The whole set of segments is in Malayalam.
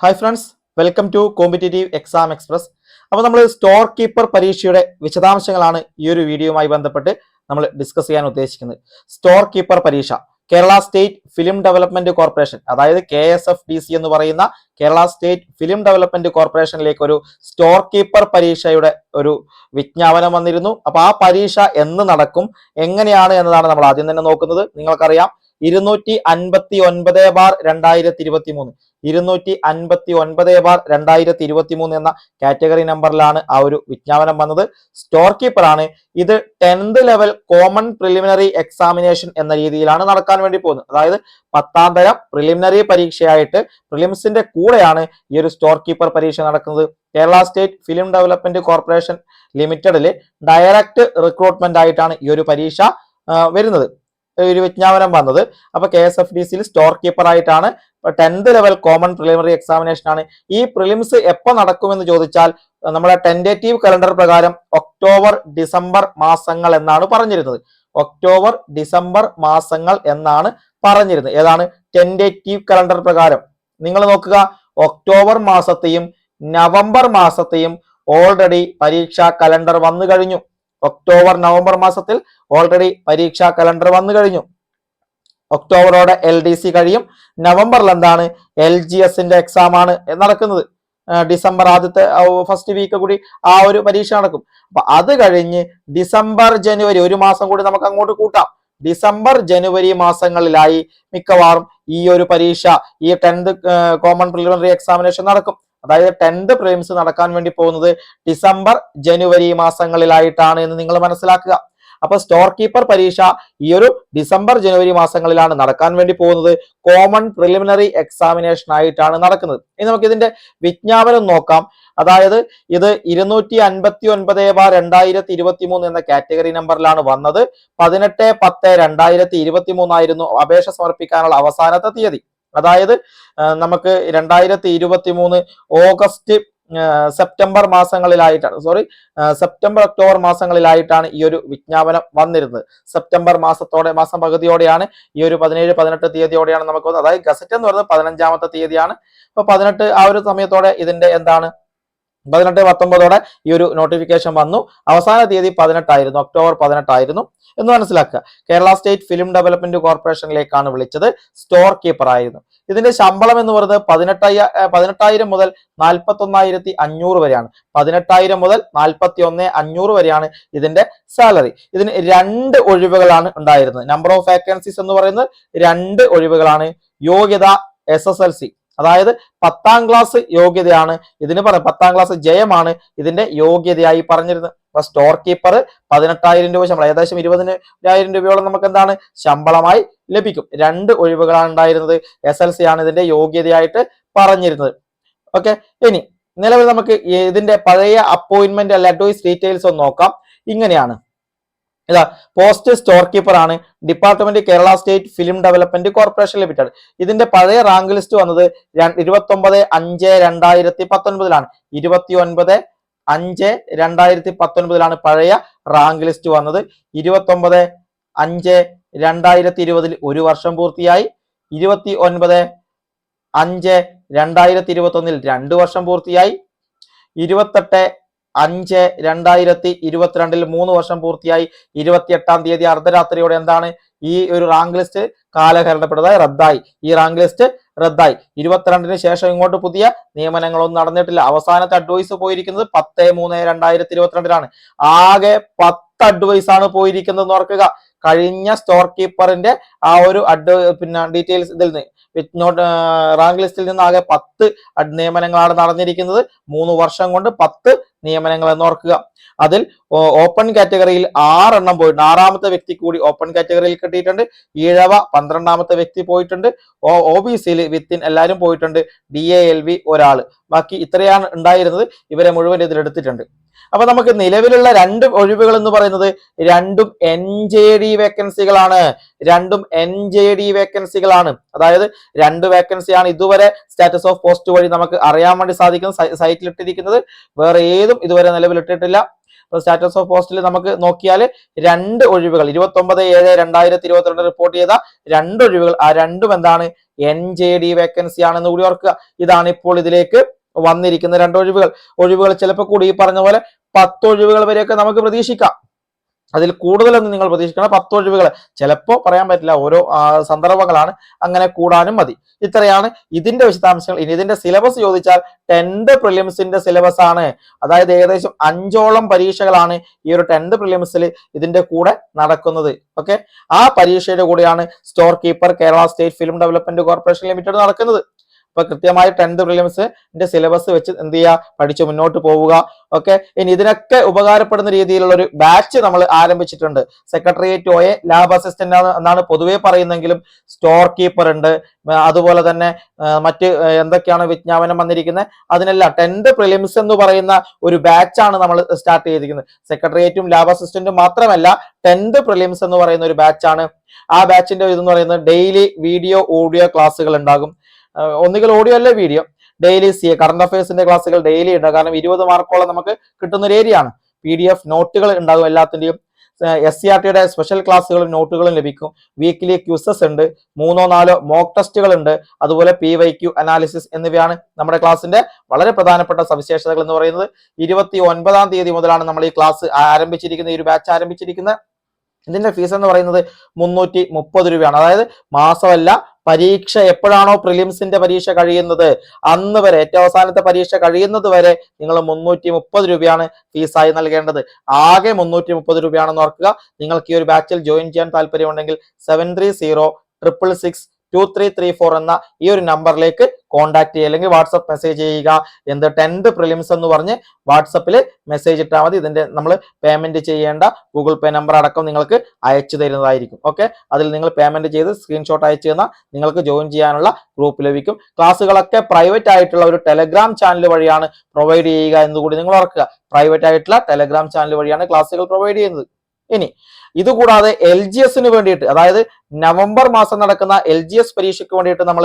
Hi friends welcome to competitive exam express അപ്പോൾ നമ്മൾ സ്റ്റോർ കീപ്പർ പരീക്ഷയുടെ വിശദാംശങ്ങളാണ് ഈ ഒരു വീഡിയോയുമായി ബന്ധപ്പെട്ട് നമ്മൾ ഡിസ്കസ് ചെയ്യാൻ ഉദ്ദേശിക്കുന്നത്. സ്റ്റോർ കീപ്പർ പരീക്ഷ Kerala state film development corporation അതായത് K S F D C എന്ന് പറയുന്ന കേരള സ്റ്റേറ്റ് ഫിലിം ഡെവലപ്മെന്റ് കോർപ്പറേഷനിലേക്ക് ഒരു സ്റ്റോർ കീപ്പർ പരീക്ഷയുടെ ഒരു വിജ്ഞാപനം വന്നിരുന്നു. അപ്പോൾ ആ പരീക്ഷ എന്ന് നടക്കും എങ്ങനെയാണ് എന്നതാണ് നമ്മൾ ആദ്യം തന്നെ നോക്കുന്നത്. നിങ്ങൾക്കറിയാം ഇരുന്നൂറ്റി അൻപത്തി ഒൻപത് ബാർ രണ്ടായിരത്തി ഇരുപത്തി മൂന്ന് ഇരുന്നൂറ്റി അൻപത്തി ഒൻപത് ബാർ രണ്ടായിരത്തി ഇരുപത്തി മൂന്ന് എന്ന കാറ്റഗറി നമ്പറിലാണ് ആ ഒരു വിജ്ഞാപനം വന്നത്. സ്റ്റോർ കീപ്പർ ആണ് ഇത് tenth level common preliminary examination എന്ന രീതിയിലാണ് നടക്കാൻ വേണ്ടി പോകുന്നത്. അതായത് പത്താം തരം പ്രിലിമിനറി പരീക്ഷയായിട്ട് പ്രിലിംസിന്റെ കൂടെയാണ് ഈ ഒരു സ്റ്റോർ കീപ്പർ പരീക്ഷ നടക്കുന്നത്. Kerala state film development corporation ലിമിറ്റഡിൽ ഡയറക്റ്റ് റിക്രൂട്ട്മെന്റ് ആയിട്ടാണ് ഈ ഒരു പരീക്ഷ വരുന്നത്. ഒരു വിജ്ഞാപനം വന്നത്. അപ്പൊ കെ എസ് എഫ് ഡി സിയിൽ സ്റ്റോർ കീപ്പർ ആയിട്ടാണ് tenth level common preliminary examination ആണ്. ഈ പ്രിലിംസ് എപ്പോ നടക്കുമെന്ന് ചോദിച്ചാൽ നമ്മുടെ ടെൻഡേറ്റീവ് കലണ്ടർ പ്രകാരം ഒക്ടോബർ ഡിസംബർ മാസങ്ങൾ എന്നാണ് പറഞ്ഞിരുന്നത്. ഒക്ടോബർ ഡിസംബർ മാസങ്ങൾ എന്നാണ് പറഞ്ഞിരുന്നത്. ഏതാണ്? ടെൻഡേറ്റീവ് കലണ്ടർ പ്രകാരം. നിങ്ങൾ നോക്കുക ഒക്ടോബർ മാസത്തെയും നവംബർ മാസത്തെയും ഓൾറെഡി പരീക്ഷാ കലണ്ടർ വന്നു കഴിഞ്ഞു. ഒക്ടോബർ നവംബർ മാസത്തിൽ ഓൾറെഡി പരീക്ഷാ കലണ്ടർ വന്നു കഴിഞ്ഞു. ഒക്ടോബറോടെ എൽ ഡി സി കഴിയും. നവംബറിൽ എന്താണ്? എൽ ജി എസിന്റെ എക്സാം ആണ് നടക്കുന്നത്. ഡിസംബർ ആദ്യത്തെ ഫസ്റ്റ് വീക്ക് കൂടി ആ ഒരു പരീക്ഷ നടക്കും. അപ്പൊ അത് കഴിഞ്ഞ് ഡിസംബർ ജനുവരി ഒരു മാസം കൂടി നമുക്ക് അങ്ങോട്ട് കൂട്ടാം. ഡിസംബർ ജനുവരി മാസങ്ങളിലായി മിക്കവാറും ഈ ഒരു പരീക്ഷ ഈ ടെൻത്ത് കോമൺ പ്രിലിമിനറി എക്സാമിനേഷൻ നടക്കും. അതായത് ടെൻത്ത് പ്രിലിംസ് നടക്കാൻ വേണ്ടി പോകുന്നത് ഡിസംബർ ജനുവരി മാസങ്ങളിലായിട്ടാണ് എന്ന് നിങ്ങൾ മനസ്സിലാക്കുക. അപ്പൊ സ്റ്റോർ കീപ്പർ പരീക്ഷ ഈ ഒരു ഡിസംബർ ജനുവരി മാസങ്ങളിലാണ് നടക്കാൻ വേണ്ടി പോകുന്നത്. കോമൺ പ്രിലിമിനറി എക്സാമിനേഷൻ ആയിട്ടാണ് നടക്കുന്നത്. ഇനി നമുക്ക് ഇതിന്റെ വിജ്ഞാപനം നോക്കാം. അതായത് ഇത് ഇരുന്നൂറ്റി അൻപത്തി ഒൻപത് ബാർ രണ്ടായിരത്തി ഇരുപത്തി മൂന്ന് എന്ന കാറ്റഗറി നമ്പറിലാണ് വന്നത്. പതിനെട്ട് പത്ത് രണ്ടായിരത്തി ഇരുപത്തി മൂന്നായിരുന്നു അപേക്ഷ സമർപ്പിക്കാനുള്ള അവസാനത്തെ തീയതി. അതായത് നമുക്ക് രണ്ടായിരത്തി ഇരുപത്തി മൂന്ന് ഓഗസ്റ്റ് സെപ്റ്റംബർ മാസങ്ങളിലായിട്ടാണ് സോറി സെപ്റ്റംബർ ഒക്ടോബർ മാസങ്ങളിലായിട്ടാണ് ഈ ഒരു വിജ്ഞാപനം വന്നിരുന്നത്. സെപ്റ്റംബർ മാസത്തോടെ മാസം പകുതിയോടെയാണ് ഈ ഒരു പതിനേഴ് പതിനെട്ട് തീയതിയോടെയാണ് നമുക്ക് അതായത് ഗസറ്റ് എന്ന് പറയുന്നത് പതിനഞ്ചാമത്തെ തീയതിയാണ്. ഇപ്പൊ പതിനെട്ട് ആ ഒരു സമയത്തോടെ ഇതിന്റെ എന്താണ് പതിനെട്ട് പത്തൊമ്പതോടെ ഈ ഒരു നോട്ടിഫിക്കേഷൻ വന്നു. അവസാന തീയതി പതിനെട്ടായിരുന്നു. ഒക്ടോബർ പതിനെട്ടായിരുന്നു. എന്ന് മനസ്സിലാക്കുക. കേരള സ്റ്റേറ്റ് ഫിലിം ഡെവലപ്മെന്റ് കോർപ്പറേഷനിലേക്കാണ് വിളിച്ചത്. സ്റ്റോർ കീപ്പർ ആയിരുന്നു. ഇതിന്റെ ശമ്പളം എന്ന് പറയുന്നത് പതിനെട്ടയ്യ ഏർ പതിനെട്ടായിരം മുതൽ നാൽപ്പത്തി ഒന്നായിരത്തി അഞ്ഞൂറ് വരെയാണ്. പതിനെട്ടായിരം മുതൽ നാൽപ്പത്തി ഒന്ന് അഞ്ഞൂറ് വരെയാണ് ഇതിന്റെ സാലറി. ഇതിന് രണ്ട് ഒഴിവുകളാണ് ഉണ്ടായിരുന്നത്. നമ്പർ ഓഫ് വേക്കൻസീസ് എന്ന് പറയുന്നത് രണ്ട് ഒഴിവുകളാണ്. യോഗ്യത എസ് എസ് എൽ സി അതായത് പത്താം ക്ലാസ് യോഗ്യതയാണ്. ഇതിന് പറയാം പത്താം ക്ലാസ് ജയമാണ്. ഇതിന്റെ യോഗ്യതയായി പറഞ്ഞിരുന്നത് അപ്പൊ സ്റ്റോർ കീപ്പർ പതിനെട്ടായിരം രൂപ ശമ്പളം ഏകദേശം ഇരുപതിനായിരം രൂപയോളം നമുക്ക് എന്താണ് ശമ്പളമായി ലഭിക്കും. രണ്ട് ഒഴിവുകളാണ് ഉണ്ടായിരുന്നത്. എസ് എൽ സി ആണ് ഇതിന്റെ യോഗ്യതയായിട്ട് പറഞ്ഞിരുന്നത്. ഓക്കെ ഇനി നിലവിൽ നമുക്ക് ഇതിന്റെ പഴയ അപ്പോയിന്റ്മെന്റ് അല്ല അഡ്വൈസ് ഡീറ്റെയിൽസ് ഒന്ന് നോക്കാം. ഇങ്ങനെയാണ്. ഇതാ പോസ്റ്റ് സ്റ്റോർ കീപ്പർ ആണ്. Department Kerala state film development corporation limited ഇതിന്റെ പഴയ റാങ്ക് ലിസ്റ്റ് വന്നത് ഇരുപത്തി ഒമ്പത് അഞ്ച് രണ്ടായിരത്തി പത്തൊൻപതിലാണ്. ഇരുപത്തി ഒൻപത് അഞ്ച് രണ്ടായിരത്തി പത്തൊൻപതിലാണ് പഴയ റാങ്ക് ലിസ്റ്റ് വന്നത്. ഇരുപത്തി ഒമ്പത് അഞ്ച് രണ്ടായിരത്തി ഇരുപതിൽ ഒരു വർഷം പൂർത്തിയായി. ഇരുപത്തി ഒൻപത് അഞ്ച് രണ്ടായിരത്തി ഇരുപത്തി ഒന്നിൽ രണ്ട് വർഷം പൂർത്തിയായി. ഇരുപത്തെട്ട് അഞ്ച് രണ്ടായിരത്തി ഇരുപത്തിരണ്ടിൽ മൂന്ന് വർഷം പൂർത്തിയായി. ഇരുപത്തിയെട്ടാം തീയതി അർദ്ധരാത്രിയോടെ എന്താണ് ഈ ഒരു റാങ്ക് ലിസ്റ്റ് കാലഹരണപ്പെട്ടതായി റദ്ദായി. ഈ റാങ്ക് ലിസ്റ്റ് റദ്ദായി. ഇരുപത്തിരണ്ടിന് ശേഷം ഇങ്ങോട്ട് പുതിയ നിയമനങ്ങളൊന്നും നടന്നിട്ടില്ല. അവസാനത്തെ അഡ്വൈസ് പോയിരിക്കുന്നത് പത്ത് മൂന്ന് രണ്ടായിരത്തി ഇരുപത്തിരണ്ടിലാണ്. ആകെ പത്ത് അഡ്വൈസ് ആണ് പോയിരിക്കുന്നത് ഓർക്കുക. കഴിഞ്ഞ സ്റ്റോർ കീപ്പറിന്റെ ആ ഒരു അഡ് പിന്നെ ഡീറ്റെയിൽസ് ഇതിൽ നിന്ന്. വിത്ത്നോട്ട് റാങ്ക് ലിസ്റ്റിൽ നിന്ന് ആകെ പത്ത് നിയമനങ്ങളാണ് നടന്നിരിക്കുന്നത്. മൂന്ന് വർഷം കൊണ്ട് പത്ത് നിയമനങ്ങൾ എന്ന് ഓർക്കുക. അതിൽ ഓപ്പൺ കാറ്റഗറിയിൽ ആറെണ്ണം പോയിട്ടുണ്ട്. ആറാമത്തെ വ്യക്തി കൂടി ഓപ്പൺ കാറ്റഗറിയിൽ കിട്ടിയിട്ടുണ്ട്. ഈഴവ പന്ത്രണ്ടാമത്തെ വ്യക്തി പോയിട്ടുണ്ട്. ഒ ബി സിയിൽ വിത്തിൻ എല്ലാവരും പോയിട്ടുണ്ട്. ഡി എ എൽ വി ഒരാൾ ബാക്കി ഇത്രയാണ് ഉണ്ടായിരുന്നത്. ഇവരെ മുഴുവൻ ഇതിലെടുത്തിട്ടുണ്ട് അപ്പൊ നമുക്ക് നിലവിലുള്ള രണ്ട് ഒഴിവുകൾ എന്ന് പറയുന്നത് രണ്ടും എൻ ജെ ഡി വേക്കൻസികളാണ് രണ്ടും എൻ ജെ ഡി വേക്കൻസികളാണ് അതായത് രണ്ട് വേക്കൻസിയാണ് ഇതുവരെ സ്റ്റാറ്റസ് ഓഫ് പോസ്റ്റ് വഴി നമുക്ക് അറിയാൻ വേണ്ടി സാധിക്കുന്നത് സൈറ്റിൽ ഇട്ടിരിക്കുന്നത്. വേറെ ഏതും ഇതുവരെ നിലവിലിട്ടിട്ടില്ല സ്റ്റാറ്റസ് ഓഫ് പോസ്റ്റിൽ നമുക്ക് നോക്കിയാൽ രണ്ട് ഒഴിവുകൾ ഇരുപത്തി ഒമ്പത് ഏഴ് രണ്ടായിരത്തി ഇരുപത്തിരണ്ട് റിപ്പോർട്ട് ചെയ്ത രണ്ട് ഒഴിവുകൾ. ആ രണ്ടും എന്താണ്? എൻ ജെ ഡി വേക്കൻസി ആണെന്ന് കൂടി ഓർക്കുക. ഇതാണ് ഇപ്പോൾ ഇതിലേക്ക് വന്നിരിക്കുന്ന രണ്ട് ഒഴിവുകൾ. ഒഴിവുകൾ ചിലപ്പോൾ കൂടി ഈ പറഞ്ഞ പോലെ പത്ത് ഒഴിവുകൾ വരെയൊക്കെ നമുക്ക് പ്രതീക്ഷിക്കാം. അതിൽ കൂടുതലൊന്നും നിങ്ങൾ പ്രതീക്ഷിക്കണം. പത്തൊഴിവുകൾ. ചിലപ്പോൾ പറയാൻ പറ്റില്ല. ഓരോ സന്ദർഭങ്ങളാണ്. അങ്ങനെ കൂടാനും മതി. ഇത്രയാണ് ഇതിന്റെ വിശദാംശങ്ങൾ. ഇനി ഇതിന്റെ സിലബസ് ചോദിച്ചാൽ ടെൻത്ത് പ്രിലിംസിന്റെ സിലബസ് ആണ് അതായത് ഏകദേശം അഞ്ചോളം പരീക്ഷകളാണ് ഈ ഒരു ടെൻത്ത് പ്രിലിംസിൽ ഇതിന്റെ കൂടെ നടക്കുന്നത്. ഓക്കെ? ആ പരീക്ഷയുടെ കൂടെയാണ് store keeper Kerala state film development corporation limited നടക്കുന്നത്. അപ്പൊ കൃത്യമായി ടെൻത്ത് പ്രിലിംസിന്റെ സിലബസ് വെച്ച് എന്ത് ചെയ്യുക പഠിച്ച് മുന്നോട്ട് പോവുക. ഓക്കെ ഇനി ഇതിനൊക്കെ ഉപകാരപ്പെടുന്ന രീതിയിലുള്ള ഒരു ബാച്ച് നമ്മൾ ആരംഭിച്ചിട്ടുണ്ട്. സെക്രട്ടേറിയറ്റ് ഒയെ ലാബ് അസിസ്റ്റന്റ് എന്നാണ് പൊതുവെ പറയുന്നെങ്കിലും സ്റ്റോർ കീപ്പർ ഉണ്ട്. അതുപോലെ തന്നെ മറ്റ് എന്തൊക്കെയാണ് വിജ്ഞാപനം വന്നിരിക്കുന്നത് അതിനെല്ലാം ടെൻത്ത് പ്രിലിംസ് എന്ന് പറയുന്ന ഒരു ബാച്ചാണ് നമ്മൾ സ്റ്റാർട്ട് ചെയ്തിരിക്കുന്നത്. സെക്രട്ടേറിയറ്റും ലാബ് അസിസ്റ്റന്റും മാത്രമല്ല ടെൻത്ത് പ്രിലിംസ് എന്ന് പറയുന്ന ഒരു ബാച്ചാണ് ആ ബാച്ചിന്റെ ഇതെന്ന് പറയുന്നത് ഡെയിലി വീഡിയോ ഓഡിയോ ക്ലാസ്സുകൾ ഉണ്ടാകും. ഒന്നുകിൽ ഓഡിയോ അല്ലേ വീഡിയോ ഡെയിലി സി കറണ്ട് അഫയേഴ്സിന്റെ ക്ലാസ്സുകൾ ഡെയിലി ഉണ്ട് കാരണം ഇരുപത് മാർക്കോളം നമുക്ക് കിട്ടുന്ന ഒരു ഏരിയ ആണ്. പി ഡി എഫ് നോട്ടുകൾ ഉണ്ടാകും എല്ലാത്തിന്റെയും. എസ് സി ആർ ടിയുടെ സ്പെഷ്യൽ ക്ലാസ്സുകളും നോട്ടുകളും ലഭിക്കും. വീക്കിലി ക്യൂസസ് ഉണ്ട്. മൂന്നോ നാലോ മോക്ക് ടെസ്റ്റുകൾ ഉണ്ട്. അതുപോലെ പി വൈ ക്യു അനാലിസിസ് എന്നിവയാണ് നമ്മുടെ ക്ലാസ്സിന്റെ വളരെ പ്രധാനപ്പെട്ട സവിശേഷതകൾ എന്ന് പറയുന്നത്. ഇരുപത്തി ഒൻപതാം തീയതി മുതലാണ് നമ്മൾ ഈ ക്ലാസ് ആരംഭിച്ചിരിക്കുന്നത് ഈ ഒരു ബാച്ച് ആരംഭിച്ചിരിക്കുന്നത് ഇതിന്റെ ഫീസ് എന്ന് പറയുന്നത് മുന്നൂറ്റി മുപ്പത് രൂപയാണ്. അതായത് മാസമല്ല പരീക്ഷ എപ്പോഴാണോ പ്രിലിംസിന്റെ പരീക്ഷ കഴിയുന്നത്? അന്ന് വരെ ഏറ്റവും അവസാനത്തെ പരീക്ഷ കഴിയുന്നത് വരെ നിങ്ങൾ മുന്നൂറ്റി മുപ്പത് രൂപയാണ് ഫീസായി നൽകേണ്ടത്. ആകെ മുന്നൂറ്റി മുപ്പത് രൂപയാണെന്ന് ഓർക്കുക. നിങ്ങൾക്ക് ഈ ഒരു ബാച്ചിൽ ജോയിൻ ചെയ്യാൻ താല്പര്യമുണ്ടെങ്കിൽ seven three zero triple six two three three four എന്ന ഈ ഒരു നമ്പറിലേക്ക് കോൺടാക്ട് ചെയ്യുക അല്ലെങ്കിൽ വാട്സപ്പ് മെസ്സേജ് ചെയ്യുക. എന്ത് ടെൻത്ത് പ്രിലിംസ് എന്ന് പറഞ്ഞ് വാട്സപ്പിൽ മെസ്സേജ് ഇട്ടാൽ മതി. ഇതിന്റെ നമ്മൾ പേയ്മെന്റ് ചെയ്യേണ്ട ഗൂഗിൾ പേ നമ്പർ അടക്കം നിങ്ങൾക്ക് അയച്ചു തരുന്നതായിരിക്കും. ഓക്കെ അതിൽ നിങ്ങൾ പേയ്മെന്റ് ചെയ്ത് സ്ക്രീൻഷോട്ട് അയച്ചു തന്നാൽ നിങ്ങൾക്ക് ജോയിൻ ചെയ്യാനുള്ള ഗ്രൂപ്പ് ലഭിക്കും. ക്ലാസ്സുകളൊക്കെ പ്രൈവറ്റ് ആയിട്ടുള്ള ഒരു ടെലഗ്രാം ചാനൽ വഴിയാണ് പ്രൊവൈഡ് ചെയ്യുക എന്നുകൂടി നിങ്ങൾ ഓർക്കുക. പ്രൈവറ്റ് ആയിട്ടുള്ള ടെലഗ്രാം ചാനൽ വഴിയാണ് ക്ലാസ്സുകൾ പ്രൊവൈഡ് ചെയ്യുന്നത്. ഇനി ഇതുകൂടാതെ എൽ ജി എസിന് വേണ്ടിയിട്ട് അതായത് നവംബർ മാസം നടക്കുന്ന എൽ ജി എസ് പരീക്ഷയ്ക്ക് വേണ്ടിയിട്ട് നമ്മൾ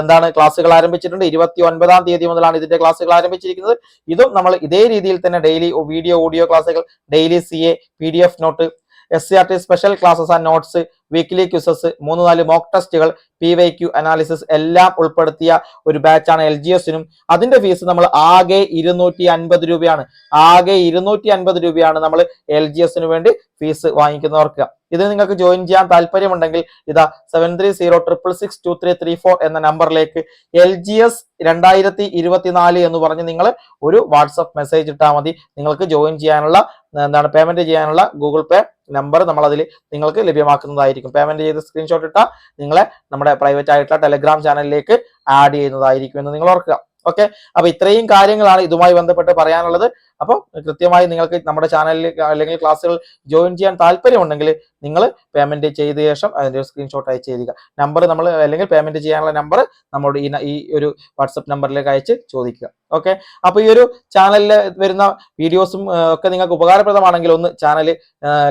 എന്താണ് ക്ലാസ്സുകൾ ആരംഭിച്ചിട്ടുണ്ട്. ഇരുപത്തി ഒൻപതാം തീയതി മുതലാണ് ഇതിന്റെ ക്ലാസ്സുകൾ ആരംഭിച്ചിരിക്കുന്നത്. ഇതും നമ്മൾ ഇതേ രീതിയിൽ തന്നെ ഡെയിലി വീഡിയോ ഓഡിയോ ക്ലാസ്സുകൾ daily C A P D F note S C R T special classes and notes weekly quizzes മൂന്ന് നാല് മോക്ക് ടെസ്റ്റുകൾ പി വൈ ക്യു അനാലിസിസ് എല്ലാം ഉൾപ്പെടുത്തിയ ഒരു ബാച്ചാണ് എൽ ജി എസിനും അതിന്റെ ഫീസ് നമ്മൾ ആകെ ഇരുന്നൂറ്റി അൻപത് രൂപയാണ്. ആകെ ഇരുന്നൂറ്റി അൻപത് രൂപയാണ് നമ്മൾ എൽ ജി എസിന് വേണ്ടി ഫീസ് വാങ്ങിക്കുന്നവർക്ക്. ഇത് നിങ്ങൾക്ക് ജോയിൻ ചെയ്യാൻ താല്പര്യമുണ്ടെങ്കിൽ ഇതാ seven three zero triple six two three three four എന്ന നമ്പറിലേക്ക് എൽ ജി എസ് രണ്ടായിരത്തി ഇരുപത്തിനാല് എന്ന് പറഞ്ഞ് നിങ്ങൾ ഒരു വാട്സപ്പ് മെസ്സേജ് ഇട്ടാൽ മതി. നിങ്ങൾക്ക് ജോയിൻ ചെയ്യാനുള്ള എന്താണ് പേയ്മെന്റ് ചെയ്യാനുള്ള ഗൂഗിൾ പേ നമ്പർ നമ്മൾ അതിൽ നിങ്ങൾക്ക് ലഭ്യമാക്കുന്നതായിരിക്കും. പേയ്മെന്റ് ചെയ്ത് സ്ക്രീൻഷോട്ട് ഇട്ടാൽ നിങ്ങളെ നമ്മുടെ പ്രൈവറ്റ് ആയിട്ടുള്ള ടെലഗ്രാം ചാനലിലേക്ക് ആഡ് ചെയ്യുന്നതായിരിക്കും എന്ന് നിങ്ങൾ ഓർക്കുക. ഓക്കെ? അപ്പൊ ഇത്രയും കാര്യങ്ങളാണ് ഇതുമായി ബന്ധപ്പെട്ട് പറയാനുള്ളത്. അപ്പോൾ കൃത്യമായി നിങ്ങൾക്ക് നമ്മുടെ ചാനലിൽ അല്ലെങ്കിൽ ക്ലാസ്സുകൾ ജോയിൻ ചെയ്യാൻ താല്പര്യമുണ്ടെങ്കിൽ നിങ്ങൾ പേയ്മെന്റ് ചെയ്ത ശേഷം അതിന്റെ സ്ക്രീൻഷോട്ട് അയച്ച് തരിക. നമ്പർ നമ്മൾ അല്ലെങ്കിൽ പേയ്മെന്റ് ചെയ്യാനുള്ള നമ്പർ നമ്മുടെ ഈ ഒരു വാട്സപ്പ് നമ്പറിലേക്ക് അയച്ച് ചോദിക്കുക. ഓക്കെ? അപ്പൊ ഈ ഒരു ചാനലിൽ വരുന്ന വീഡിയോസും ഒക്കെ നിങ്ങൾക്ക് ഉപകാരപ്രദമാണെങ്കിൽ ഒന്ന് ചാനൽ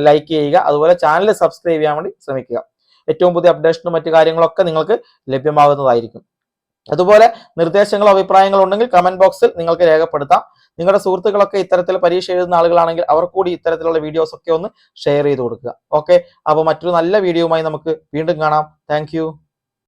ലൈക്ക് ചെയ്യുക. അതുപോലെ ചാനൽ സബ്സ്ക്രൈബ് ചെയ്യാൻ വേണ്ടി ശ്രമിക്കുക. ഏറ്റവും പുതിയ അപ്ഡേഷനും മറ്റു കാര്യങ്ങളൊക്കെ നിങ്ങൾക്ക് ലഭ്യമാകുന്നതായിരിക്കും. അതുപോലെ നിർദ്ദേശങ്ങളോ അഭിപ്രായങ്ങളോ ഉണ്ടെങ്കിൽ കമന്റ് ബോക്സിൽ നിങ്ങൾക്ക് രേഖപ്പെടുത്താം. നിങ്ങളുടെ സുഹൃത്തുക്കളൊക്കെ ഇത്തരത്തിൽ പരീക്ഷ എഴുതുന്ന ആളുകളാണെങ്കിൽ അവർ കൂടി ഇത്തരത്തിലുള്ള വീഡിയോസ് ഒക്കെ ഒന്ന് ഷെയർ ചെയ്ത് കൊടുക്കുക. ഓക്കെ അപ്പോൾ മറ്റൊരു നല്ല വീഡിയോയുമായി നമുക്ക് വീണ്ടും കാണാം. താങ്ക്